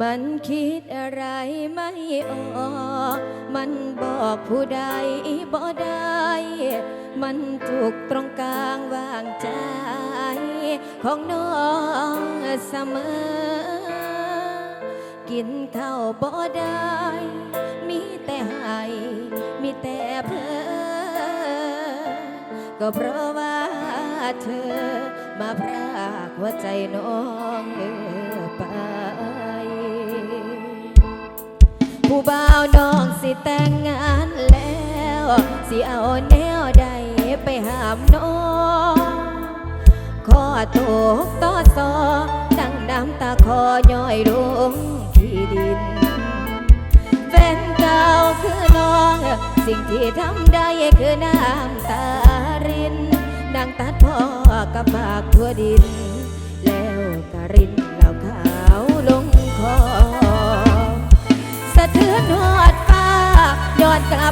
มันคิดอะไรไม่ออกมันบอกผู้ใดบ่ได้ มันถูกตรงกลางวางใจ ของน้องเสมอ กินข้าวบ่ได้ มีแต่ให้ มีแต่เพ้อก็เพราะว่าเธอมาพรากหัวใจน้องเออไป ผู้บ่าวน้องสิแต่งงานแล้ว สิเอาแนวใดไปหามน้องขอตกต่อซอดังน้ำตาคอย่อยลงที่ดินแฟนเก่าคือน้อง สิ่งที่ทำได้คือน้ำตารินดังตัดพ่อกับปากทั่วดิน แล้วกะรินเหล่าขาวลงคอ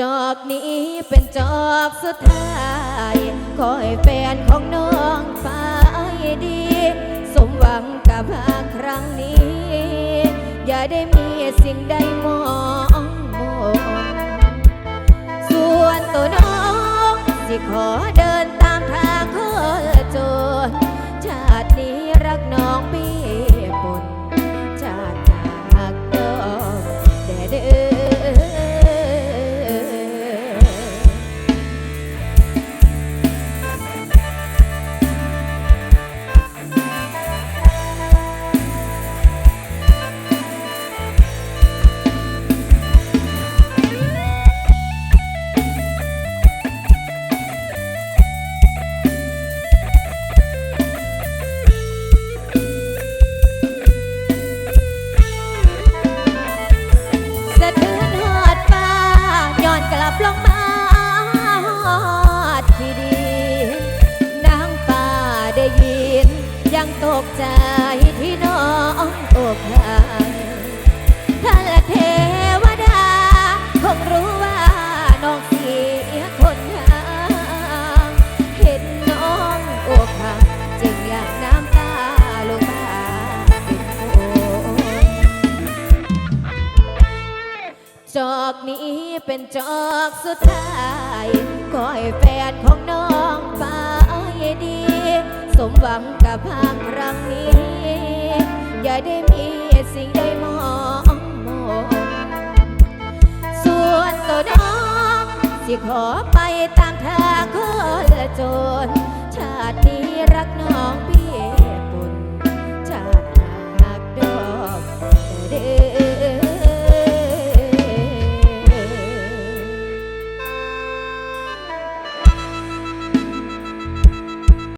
จอกนี้เป็นจอกสุดท้ายขอให้แฟนของน้องฝ่ายดี สมหวังกับหากครั้งนี้ อย่าได้มีสิ่งใดมองมองส่วนตัวน้องสิขอเดิน ยังตกใจที่น้องอกหักท่านเทวดา คงรู้ว่าน้องเสียคนงามเห็นน้องอกหักจึงหลั่งน้ำตาลงมาเป็นคนจอกนี้เป็นจอกสุดท้ายขอให้แฟนของน้องฝ่ายดี สมหวังกับภาคครั้งนี้ อย่าได้มีสิ่งใดมองมนส่วนตัวน้องสิขอไปตามทางคนละจน ชาตินี้รักน้อง